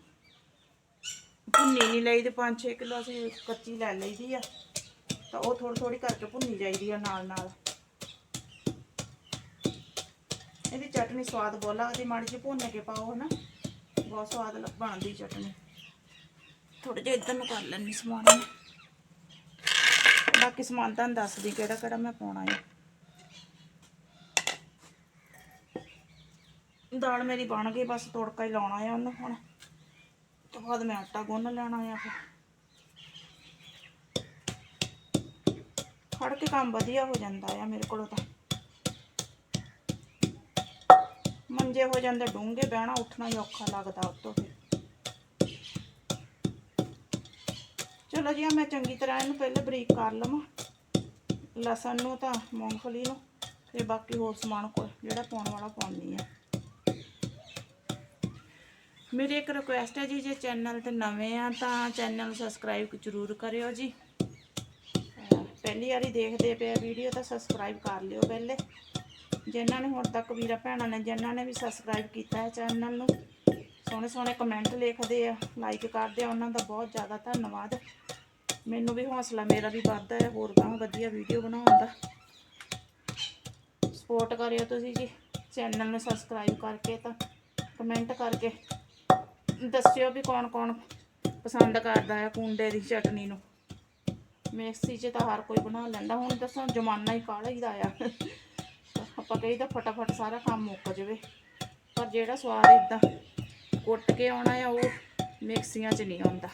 ਭੁੰਨੀ ਨਹੀਂ ਲਈ ਤੇ 5-6 ਕਿਲੋ ਅਸੀਂ ਕੱਚੀ ਲੈ ਲਈਦੀ ਆ। ਤਾਂ ਉਹ ਥੋੜੀ ਥੋੜੀ ਕਰਕੇ ਭੁੰਨੀ ਜਾਈਦੀ ਆ ਨਾਲ ਨਾਲ। ਇਹਦੀ ਚਟਨੀ ਸਵਾਦ ਬਹੁਤ ਲੱਗਦੀ, ਮਾੜੀ ਜਿਹੀ ਭੁੰਨ ਕੇ ਪਾਓ ਹਨਾ। ਬਹੁਤ ਸਵਾਦ ਬਣਦੀ ਚਟਨੀ। ਥੋੜਾ ਜਿਹਾ ਇੱਧਰ ਨੂੰ ਕਰ ਲੈਣੀ ਸਮਾਨ ਬਾਕੀ ਸਮਾਨ ਤੁਹਾਨੂੰ ਦੱਸਦੀ ਕਿਹੜਾ ਕਿਹੜਾ ਮੈਂ ਪਾਉਣਾ ਹੈ ਦਾਲ ਮੇਰੀ ਬਣ ਗਈ, ਬਸ ਤੜਕਾ ਹੀ ਲਾਉਣਾ ਹੈ ਉਹਨੂੰ ਹੁਣ। ਤੋਂ ਬਾਅਦ ਮੈਂ ਆਟਾ ਗੁੰਨ ਲੈਣਾ ਆ ਫਿਰ। ਫੜ ਕੇ ਕੰਮ ਵਧੀਆ ਹੋ ਜਾਂਦਾ ਆ ਮੇਰੇ ਕੋਲੋਂ ਤਾਂ। ਮੰਜੇ ਹੋ ਜਾਂਦੇ ਡੂੰਘੇ, ਬਹਿਣਾ ਉੱਠਣਾ ਹੀ ਔਖਾ ਲੱਗਦਾ ਉੱਤੋਂ ਫਿਰ। ਚਲੋ ਜੀ, ਆਹ ਮੈਂ ਚੰਗੀ ਤਰ੍ਹਾਂ ਇਹਨੂੰ ਪਹਿਲੇ ਬਰੀਕ ਕਰ ਲਵਾਂ। ਲਸਣ ਨੂੰ ਤਾਂ ਮੂੰਗਫਲੀ ਨੂੰ ਤੇ ਬਾਕੀ ਹੋਰ ਸਮਾਨ ਕੋ, ਜਿਹੜਾ ਪਾਉਣ ਵਾਲਾ ਪਾਉਣੀ ਆ। ਮੇਰੀ ਇੱਕ ਰਿਕੁਐਸਟ ਹੈ ਜੀ, ਜੇ ਚੈਨਲ ਤੇ ਨਵੇਂ ਆ ਤਾਂ ਚੈਨਲ ਸਬਸਕ੍ਰਾਈਬ ਜ਼ਰੂਰ ਕਰਿਓ ਜੀ। ਪਹਿਲੀ ਵਾਰੀ ਦੇਖਦੇ ਪਏ ਵੀਡੀਓ ਤਾਂ ਸਬਸਕ੍ਰਾਈਬ ਕਰ ਲਿਓ ਪਹਿਲੇ। ਜਿਨ੍ਹਾਂ ਨੇ ਹੁਣ ਤੱਕ ਵੀਰਾ ਭੈਣਾਂ ਨੇ, ਜਿਨ੍ਹਾਂ ਨੇ ਵੀ ਸਬਸਕ੍ਰਾਈਬ ਕੀਤਾ ਹੈ ਚੈਨਲ ਨੂੰ, ਸੋਹਣੇ ਸੋਹਣੇ ਕਮੈਂਟ ਲਿਖਦੇ ਆ ਲਾਈਕ ਕਰਦੇ ਆ, ਉਹਨਾਂ ਦਾ ਬਹੁਤ ਜ਼ਿਆਦਾ ਧੰਨਵਾਦ। ਮੈਨੂੰ ਵੀ ਹੌਸਲਾ ਮੇਰਾ ਵੀ ਵੱਧਦਾ ਹੈ, ਹੋਰ ਗਾਂ ਵਧੀਆ ਵੀਡੀਓ ਬਣਾਉਣ ਦਾ। ਸਪੋਰਟ ਕਰਿਓ ਤੁਸੀਂ ਜੀ ਚੈਨਲ ਨੂੰ ਸਬਸਕ੍ਰਾਈਬ ਕਰਕੇ ਤਾਂ ਕਮੈਂਟ ਕਰਕੇ। ਦੱਸਿਓ ਵੀ ਕੌਣ ਕੌਣ ਪਸੰਦ ਕਰਦਾ ਹੈ ਕੁੰਡੇ ਦੀ ਚਟਨੀ ਨੂੰ। ਮਿਕਸੀ 'ਚ ਤਾਂ ਹਰ ਕੋਈ ਬਣਾ ਲੈਂਦਾ, ਹੁਣ ਦੱਸੋ ਜ਼ਮਾਨਾ ਹੀ ਕਾਲਾ ਹੀ ਦਾ ਆ। ਆਪਾਂ ਕਹੀਦਾ ਫਟਾਫਟ ਸਾਰਾ ਕੰਮ ਮੁੱਕ ਜਾਵੇ। ਪਰ ਜਿਹੜਾ ਸਵਾਦ ਇਦਾਂ ਕੁੱਟ ਕੇ ਆਉਣਾ ਆ, ਉਹ ਮਿਕਸੀਆਂ 'ਚ ਨਹੀਂ ਆਉਂਦਾ।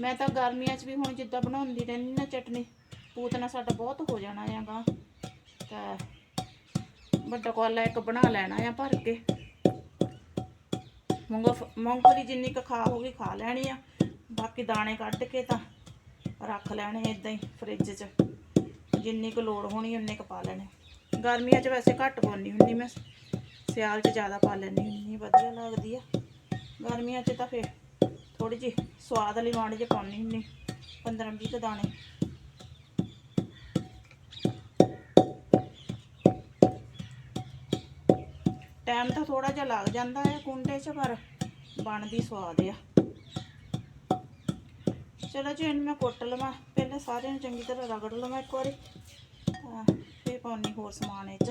ਮੈਂ ਤਾਂ ਗਰਮੀਆਂ 'ਚ ਵੀ ਹੁਣ ਜਿੱਦਾਂ ਬਣਾਉਂਦੀ ਰਹਿੰਦੀ ਨਾ ਚਟਨੀ, ਪੂਤਨਾ ਸਾਡਾ ਬਹੁਤ ਹੋ ਜਾਣਾ ਹੈਗਾ ਤਾਂ ਵੱਡਾ ਕੋਲਾ ਇੱਕ ਬਣਾ ਲੈਣਾ ਆ ਭਰ ਕੇ। ਮੂੰਗਫਲੀ ਜਿੰਨੀ ਕੁ ਖਾ ਹੋਗੀ ਖਾ ਲੈਣੀ ਆ, ਬਾਕੀ ਦਾਣੇ ਕੱਢ ਕੇ ਤਾਂ ਰੱਖ ਲੈਣੇ ਇਦਾਂ ਹੀ ਫ੍ਰਿਜ 'ਚ। ਜਿੰਨੀ ਕੁ ਲੋੜ ਹੋਣੀ ਉਨੇ ਕੁ ਪਾ ਲੈਣੇ। ਗਰਮੀਆਂ 'ਚ ਵੈਸੇ ਘੱਟ ਪਾਉਂਦੀ ਹੁੰਦੀ ਮੈਂ। ਸਿਆਲ 'ਚ ਜ਼ਿਆਦਾ ਪਾ ਲੈਂਦੀ ਹੁੰਦੀ ਵਧੀਆ ਲੱਗਦੀ ਆ। ਗਰਮੀਆਂ 'ਚ ਤਾਂ ਫਿਰ ਥੋੜੀ ਜਿਹੀ ਸਵਾਦ ਵਾਲੀ ਮਾੜੀ ਜੇ ਪਾਉਣੀ ਹੁੰਦੀ 15 20 ਕੁ ਦਾਣੇ। ਟਾਈਮ ਤਾਂ ਥੋੜਾ ਜਿਹਾ ਲੱਗ ਜਾਂਦਾ ਹੈ ਕੁੰਡੇ 'ਚ, ਪਰ ਬਣਦੀ ਸਵਾਦ ਆ। ਚਲੋ ਜੀ, ਇਹਨੂੰ ਮੈਂ ਕੁੱਟ ਲਵਾਂ। ਪਹਿਲਾਂ ਸਾਰਿਆਂ ਨੂੰ ਚੰਗੀ ਤਰ੍ਹਾਂ ਰਗੜ ਲਵਾਂ ਇੱਕ ਵਾਰੀ। ਫਿਰ ਫੇਰ ਪਾਉਣੀ ਹੋਰ ਸਮਾਨ ਇਹ 'ਚ।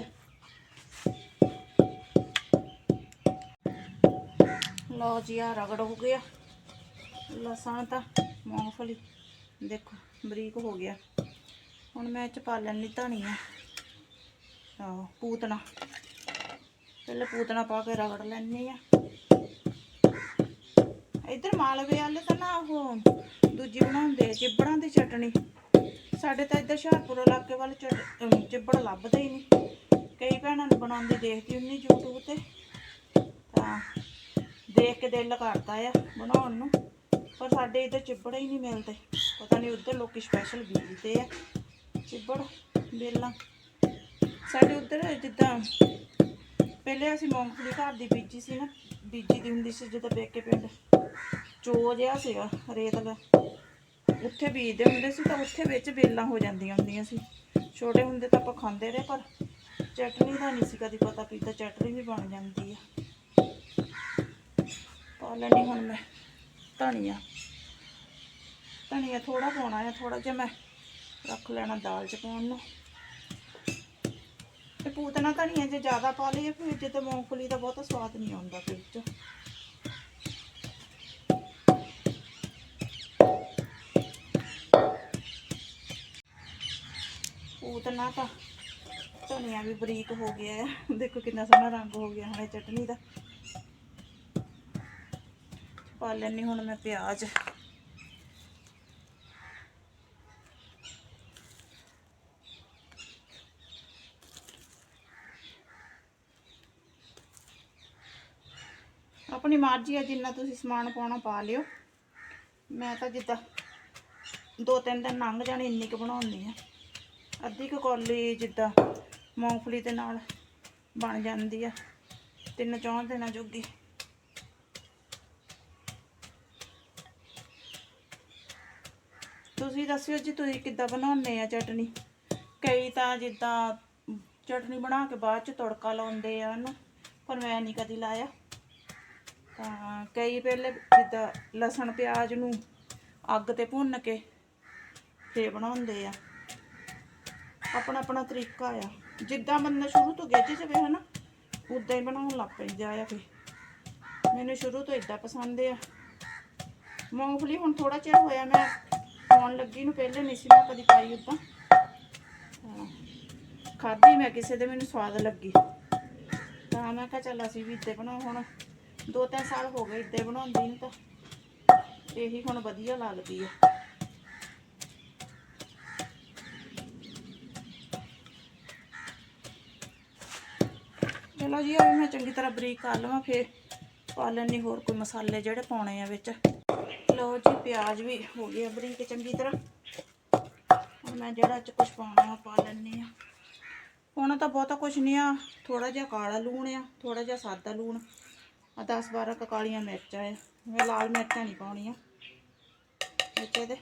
ਲਓ ਜੀ ਆ ਰਗੜ ਹੋ ਗਿਆ। ਲਸਣ ਤਾਂ ਮੂੰਗਫਲੀ, ਦੇਖੋ, ਬਰੀਕ ਹੋ ਗਿਆ। ਹੁਣ ਮੈਂ ਇਹ 'ਚ ਪਾ ਲੈਣੀ ਧਨੀਆ। ਆਹ ਪੂਤਣਾ ਪਹਿਲਾਂ ਪੂਤਨਾ ਪਾ ਕੇ ਰਗੜ ਲੈਣੀ ਆ। ਇੱਧਰ ਮਾਲਵੇ ਵਾਲੇ ਤਾਂ ਨਾ ਉਹ ਦੂਜੀ ਬਣਾਉਂਦੇ ਆ, ਚਿੱਬੜਾਂ ਦੀ ਚਟਣੀ। ਸਾਡੇ ਤਾਂ ਇੱਧਰ ਹੁਸ਼ਿਆਰਪੁਰ ਇਲਾਕੇ ਵੱਲ ਚਿੱਬੜ ਲੱਭਦੇ ਹੀ ਨਹੀਂ। ਕਈ ਭੈਣਾਂ ਨੂੰ ਬਣਾਉਂਦੇ ਦੇਖਦੀ ਹੁੰਨੀ YouTube ਤੇ। ਤਾਂ ਦੇਖ ਕੇ ਦਿਲ ਕਰਦਾ ਆ ਬਣਾਉਣ ਨੂੰ। ਪਰ ਸਾਡੇ ਇੱਧਰ ਚਿੱਬੜ ਹੀ ਨਹੀਂ ਮਿਲਦੇ। ਪਤਾ ਨਹੀਂ ਉੱਧਰ ਲੋਕੀ ਸਪੈਸ਼ਲ ਬੀਜਦੇ ਆ ਚਿੱਬੜ ਬੇਲਾਂ ਸਾਡੇ ਉੱਧਰ ਜਿੱਦਾਂ ਪਹਿਲੇ ਅਸੀਂ ਮੂੰਗਫਲੀ ਘਰ ਦੀ ਬੀਜੀ ਸੀ ਨਾ ਬੀਜੀ ਦੀ ਹੁੰਦੀ ਸੀ ਜਦੋਂ ਪੇਕੇ ਪਿੰਡ। ਚੋ ਜਿਹਾ ਸੀਗਾ ਰੇਤ ਦਾ। ਉੱਥੇ ਬੀਜਦੇ ਹੁੰਦੇ ਸੀ ਤਾਂ ਉੱਥੇ ਵਿੱਚ ਬੇਲਾਂ ਹੋ ਜਾਂਦੀਆਂ ਹੁੰਦੀਆਂ ਸੀ। ਛੋਟੇ ਹੁੰਦੇ ਤਾਂ ਆਪਾਂ ਖਾਂਦੇ ਰਹੇ, ਪਰ ਚਟਨੀ ਦਾ ਨਹੀਂ ਸੀ ਕਦੀ ਪਤਾ ਪੀਤਾ ਚਟਨੀ ਵੀ ਬਣ ਜਾਂਦੀ ਆ। ਪਾ ਲੈਣੀ ਹੁਣ ਮੈਂ ਧਨੀਆ। ਧਨੀਆ ਥੋੜਾ ਪਾਉਣਾ ਆ ਥੋੜਾ ਜਿਹਾ ਮੈਂ ਰੱਖ ਲੈਣਾ ਦਾਲ ਚ ਪਾਉਣ ਨੂੰ। ਤੇ ਪੂਤਨਾ ਧਨੀਆ ਜੇ ਜ਼ਿਆਦਾ ਪਾ ਲਈਏ, ਫਿਰ ਜਦੋਂ ਮੂੰਗਫਲੀ ਦਾ ਬਹੁਤਾ ਸਵਾਦ ਨਹੀਂ ਆਉਂਦਾ ਫਿਰ ਚ ਪੂਤਨਾ ਤਾਂ ਧਨੀਆ ਵੀ ਬਰੀਕ ਹੋ ਗਿਆ ਹੈ ਦੇਖੋ ਕਿੰਨਾ ਸੋਹਣਾ ਰੰਗ ਹੋ ਗਿਆ ਹੁਣ ਇਹ ਚਟਨੀ ਦਾ। ਪਾ ਲੈਣੀ ਹੁਣ ਮੈਂ ਪਿਆਜ਼। ਆਪਣੀ ਮਰਜ਼ੀ ਆ, ਜਿੰਨਾ ਤੁਸੀਂ ਸਮਾਨ ਪਾਉਣਾ ਪਾ ਲਿਓ। ਮੈਂ ਤਾਂ ਜਿੱਦਾਂ ਦੋ ਤਿੰਨ ਦਿਨ ਲੰਘ ਜਾਣੇ, ਇੰਨੀ ਕੁ ਬਣਾਉਣੀ ਆ ਅੱਧੀ ਕੁ ਕੌਲੀ ਜਿੱਦਾਂ ਮੂੰਗਫਲੀ ਦੇ ਨਾਲ ਬਣ ਜਾਂਦੀ ਆ। ਤਿੰਨ ਚੌਂ ਦਿਨਾਂ ਜੋਗੀ। ਤੁਸੀਂ ਦੱਸਿਓ ਜੀ, ਤੁਸੀਂ ਕਿੱਦਾਂ ਬਣਾਉਂਦੇ ਆ ਚਟਨੀ ਕਈ ਤਾਂ ਜਿੱਦਾਂ ਚਟਨੀ ਬਣਾ ਕੇ ਬਾਅਦ ਚ ਤੜਕਾ ਲਾਉਂਦੇ ਆ ਉਹਨੂੰ, ਪਰ ਮੈਂ ਨਹੀਂ ਕਦੀ ਲਾਇਆ। ਤਾਂ ਕਈ ਪਹਿਲੇ ਜਿੱਦਾਂ ਲਸਣ, ਪਿਆਜ਼ ਨੂੰ ਅੱਗ ਤੇ ਭੁੰਨ ਕੇ ਫੇਰ ਬਣਾਉਂਦੇ ਆ। ਆਪਣਾ ਆਪਣਾ ਤਰੀਕਾ ਆ। ਜਿੱਦਾਂ ਬੰਦਾ ਸ਼ੁਰੂ ਤੋਂ ਗਿੱਝ ਜਾਵੇ ਹਨਾ, ਉਦਾਂ ਹੀ ਬਣਾਉਣ ਲੱਗ ਪੈਂਦਾ ਆ ਫੇ ਮੈਨੂੰ ਸ਼ੁਰੂ ਤੋਂ ਇਦਾਂ ਪਸੰਦ ਆ। ਮੂੰਗਫਲੀ ਹੁਣ ਥੋੜਾ ਚਿਰ ਹੋਇਆ ਮੈਂ ਪਾਉਣ ਲੱਗੀ ਨੂੰ, ਪਹਿਲੇ ਨਹੀਂ ਸੀ ਮੈਂ ਕਦੀ ਪਾਈ ਉਦਾਂ। ਖਾਧੀ ਮੈਂ ਕਿਸੇ ਦੇ, ਮੈਨੂੰ ਸਵਾਦ ਲੱਗੀ। ਤਾਂ ਮੈਂ ਕਿਹਾ ਚੱਲ ਅਸੀਂ ਵੀ ਇੱਦਾਂ ਬਣਾਉ ਹੁਣ ਦੋ ਤਿੰਨ ਸਾਲ ਹੋ ਗਏ ਇੱਦਾਂ ਬਣਾਉਂਦੀ ਨੂੰ ਤਾਂ। ਇਹੀ ਹੁਣ ਵਧੀਆ ਲੱਗਦੀ ਆ। ਚਲੋ ਜੀ ਇਹ ਮੈਂ ਚੰਗੀ ਤਰ੍ਹਾਂ ਬਰੀਕ ਕਰ ਲਵਾਂ, ਫਿਰ ਪਾ ਲੈਣੀ ਹੋਰ ਕੋਈ ਮਸਾਲੇ ਜਿਹੜੇ ਪਾਉਣੇ ਆ ਵਿੱਚ। ਲਓ ਜੀ, ਪਿਆਜ਼ ਵੀ ਹੋ ਗਿਆ ਬਰੀਕ, ਚੰਗੀ ਤਰ੍ਹਾਂ। ਹੁਣ ਮੈਂ ਜਿਹੜਾ ਚ ਕੁਝ ਪਾਉਣਾ ਉਹ ਪਾ ਲੈਣੀ ਆ ਪਾਉਣਾ ਤਾਂ ਬਹੁਤਾ ਕੁਝ ਨਹੀਂ ਆ ਥੋੜਾ ਜਿਹਾ ਕਾਲਾ ਲੂਣ ਆ ਥੋੜਾ ਜਿਹਾ ਸਾਦਾ ਲੂਣ। ਆ 10 12 ਕ ਕਾਲੀਆਂ ਮਿਰਚਾਂ ਆ। ਮੈਂ ਲਾਲ ਮਿਰਚਾਂ ਨਹੀਂ ਪਾਉਣੀਆਂ। ਵਿੱਚ ਇਹਦੇ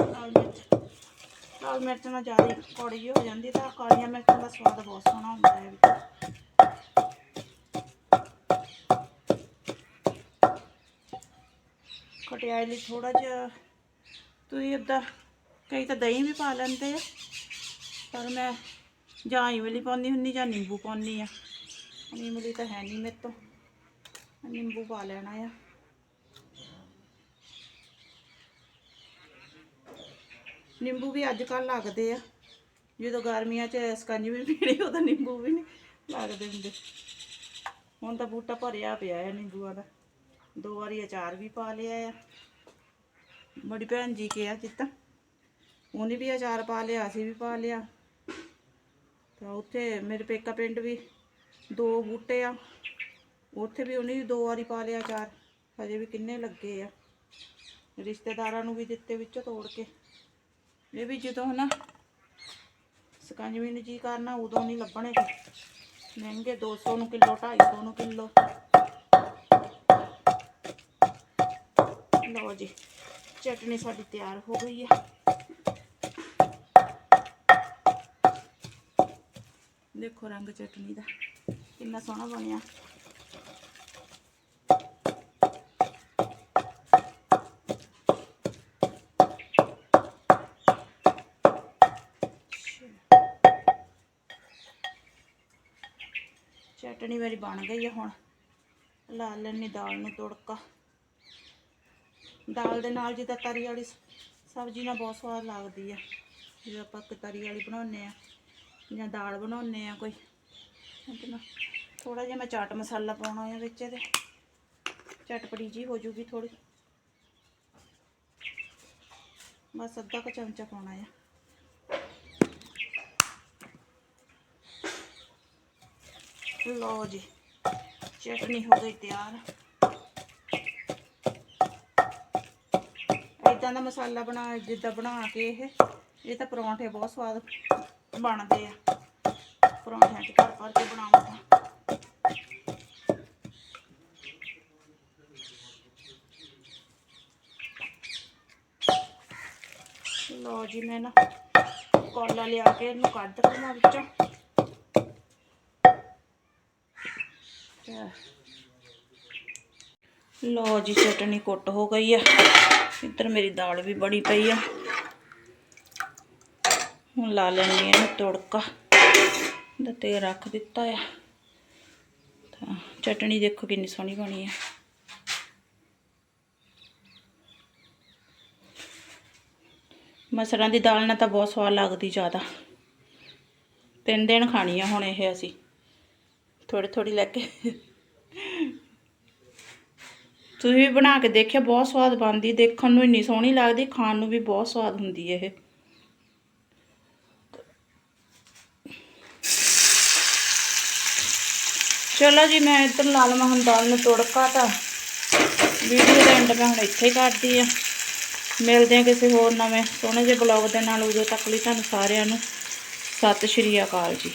ਲਾਲ ਮਿਰਚ ਲਾਲ ਮਿਰਚ ਨਾਲ ਜ਼ਿਆਦਾ ਕੌੜੀ ਜਿਹੀ ਹੋ ਜਾਂਦੀ ਤਾਂ ਕਾਲੀਆਂ ਮਿਰਚਾਂ ਦਾ ਸਵਾਦ ਬਹੁਤ ਸੋਹਣਾ ਹੁੰਦਾ ਹੈ। ਵਿੱਚ ਖਟਿਆਈ ਲਈ ਥੋੜਾ ਜਿਹਾ ਤੁਸੀਂ ਇੱਦਾਂ ਕਈ ਤਾਂ ਦਹੀਂ ਵੀ ਪਾ ਲੈਂਦੇ ਆ, ਪਰ ਮੈਂ ਜਾਂ ਇਮਲੀ ਪਾਉਂਦੀ ਹੁੰਦੀ ਜਾਂ ਨਿੰਬੂ ਪਾਉਂਦੀ ਆ। ਇਮਲੀ ਤਾਂ ਹੈ ਨਹੀਂ ਮੇਰੇ ਤੋਂ, ਨਿੰਬੂ ਪਾ ਲੈਣਾ ਆ। ਨਿੰਬੂ ਵੀ ਅੱਜ ਕੱਲ ਲੱਗਦੇ ਆ। ਜਦੋਂ ਗਰਮੀਆਂ 'ਚ ਸਕੰਜਵੀ ਪੀਣੀ, ਉਦੋਂ ਨਿੰਬੂ ਵੀ ਨਹੀਂ ਲੱਗਦੇ ਹੁੰਦੇ। ਹੁਣ ਤਾਂ ਬੂਟਾ ਭਰਿਆ ਪਿਆ ਹੈ ਨਿੰਬੂਆਂ ਦਾ। ਦੋ ਵਾਰੀ ਅਚਾਰ ਵੀ ਪਾ ਲਿਆ ਆ। ਬੜੀ ਭੈਣ ਜੀ ਕਿਹਾ ਜਿੱਤਾ ਉਹਨੇ ਵੀ ਅਚਾਰ ਪਾ ਲਿਆ, ਅਸੀਂ ਵੀ ਪਾ ਲਿਆ। ਤਾਂ ਉੱਥੇ ਮੇਰੇ ਪੇਕਾ ਪਿੰਡ ਵੀ ਦੋ ਬੂਟੇ ਆ। ਉੱਥੇ ਵੀ ਉਹਨੇ ਦੋ ਵਾਰੀ ਪਾ ਲਿਆ ਅਚਾਰ। ਹਜੇ ਵੀ ਕਿੰਨੇ ਲੱਗੇ ਆ। ਰਿਸ਼ਤੇਦਾਰਾਂ ਨੂੰ ਵੀ ਦਿੱਤੇ ਵਿੱਚੋਂ ਤੋੜ ਕੇ। ਇਹ ਵੀ ਜਦੋਂ ਹਨਾ ਸਕੰਜਵੀ ਨੂੰ ਜੀ ਕਰਨਾ, ਉਦੋਂ ਨਹੀਂ ਲੱਭਣੇ। ਮਹਿੰਗੇ 200 ਨੂੰ ਕਿਲੋ 250 ਨੂੰ ਕਿਲੋ। ਲਓ ਜੀ, ਚਟਨੀ ਸਾਡੀ ਤਿਆਰ ਹੋ ਗਈ ਹੈ ਦੇਖੋ ਰੰਗ ਚਟਨੀ ਦਾ, ਕਿੰਨਾ ਸੋਹਣਾ ਬਣਿਆ। ਚਟਣੀ ਮੇਰੀ ਬਣ ਗਈ ਆ ਹੁਣ। ਲਾ ਲੈਣੀ ਦਾਲ ਨੂੰ ਤੜਕਾ। ਦਾਲ ਦੇ ਨਾਲ ਜਿੱਦਾਂ ਤਰੀ ਵਾਲੀ ਸਬਜ਼ੀ ਨਾਲ ਬਹੁਤ ਸਵਾਦ ਲੱਗਦੀ ਆ। ਜੇ ਆਪਾਂ ਕ- ਤਰੀ ਵਾਲੀ ਬਣਾਉਂਦੇ ਆ ਜਾਂ ਦਾਲ ਬਣਾਉਂਦੇ ਆ ਕੋਈ। ਥੋੜਾ ਜਿਹਾ ਮੈਂ ਚਾਟ ਮਸਾਲਾ ਪਾਉਣਾ ਆ ਵਿੱਚ ਇਹਦੇ। ਚਟਪਟੀ ਜੀ ਹੋ ਜੂਗੀ ਥੋੜੀ ਬਸ ਅੱਧਾ ਕੁ ਚਮਚਾ ਪਾਉਣਾ ਆ। ਲਓ ਜੀ ਚਟਨੀ ਹੋ ਗਈ ਤਿਆਰ ਇਦਾਂ ਦਾ ਮਸਾਲਾ ਬਣਾ ਜਿੱਦਾਂ ਬਣਾ ਕੇ ਇਹ ਇਹ ਤਾਂ ਪਰੌਂਠੇ ਬਹੁਤ ਸਵਾਦ ਬਣਦੇ ਆ ਪਰੌਂਠਿਆਂ 'ਚ ਭਰ ਭਰ ਕੇ ਬਣਾਉਂ ਤਾਂ ਲਓ ਜੀ ਮੈਂ ਨਾ ਕੋਲਾ ਲਿਆ ਕੇ ਇਹਨੂੰ ਕੱਢ ਦਵਾਂ ਵਿੱਚੋਂ ਤੇ ਲਓ ਜੀ, ਚਟਨੀ ਕੁੱਟ ਹੋ ਗਈ ਆ। ਇੱਧਰ ਮੇਰੀ ਦਾਲ ਵੀ ਬੜੀ ਪਈ ਆ। ਹੁਣ ਲਾ ਲੈਣੀ ਇਹਨੂੰ ਤੜਕਾ। ਦਾ ਤੇਲ ਰੱਖ ਦਿੱਤਾ ਆ। ਤਾਂ ਚਟਨੀ ਦੇਖੋ ਕਿੰਨੀ ਸੋਹਣੀ ਬਣੀ ਆ। ਮਸਰਾਂ ਦੀ ਦਾਲ ਨਾਲ ਤਾਂ ਬਹੁਤ ਸਵਾਦ ਲੱਗਦੀ ਜ਼ਿਆਦਾ। ਤਿੰਨ ਦਿਨ ਖਾਣੀ ਆ ਹੁਣ ਇਹ ਅਸੀਂ। ਥੋੜੀ ਥੋੜੀ ਲੈ ਕੇ। ਤੁਸੀਂ ਵੀ ਬਣਾ ਕੇ ਦੇਖਿਆ, ਬਹੁਤ ਸਵਾਦ ਬਣਦੀ। ਦੇਖਣ ਨੂੰ ਇੰਨੀ ਸੋਹਣੀ ਲੱਗਦੀ, ਖਾਣ ਨੂੰ ਵੀ ਬਹੁਤ ਸਵਾਦ ਹੁੰਦੀ ਇਹ। ਚਲੋ ਜੀ, ਮੈਂ ਇੱਧਰ ਲਾ ਲਵਾਂ ਹੁਣ ਦਾਲ ਨੂੰ ਤੜਕਾ ਤਾਂ ਵੀਡੀਓ ਦਾ ਐਂਡ ਮੈਂ ਹੁਣ ਇੱਥੇ ਹੀ ਕਰਦੀ ਆ ਮਿਲਦੇ ਆ ਕਿਸੇ ਹੋਰ ਨਵੇਂ, ਸੋਹਣੇ ਜਿਹੇ ਬਲੌਗ ਦੇ ਨਾਲ। ਉਦੋਂ ਤੱਕ ਲਈ ਤੁਹਾਨੂੰ ਸਾਰਿਆਂ ਨੂੰ ਸਤਿ ਸ਼੍ਰੀ ਅਕਾਲ ਜੀ।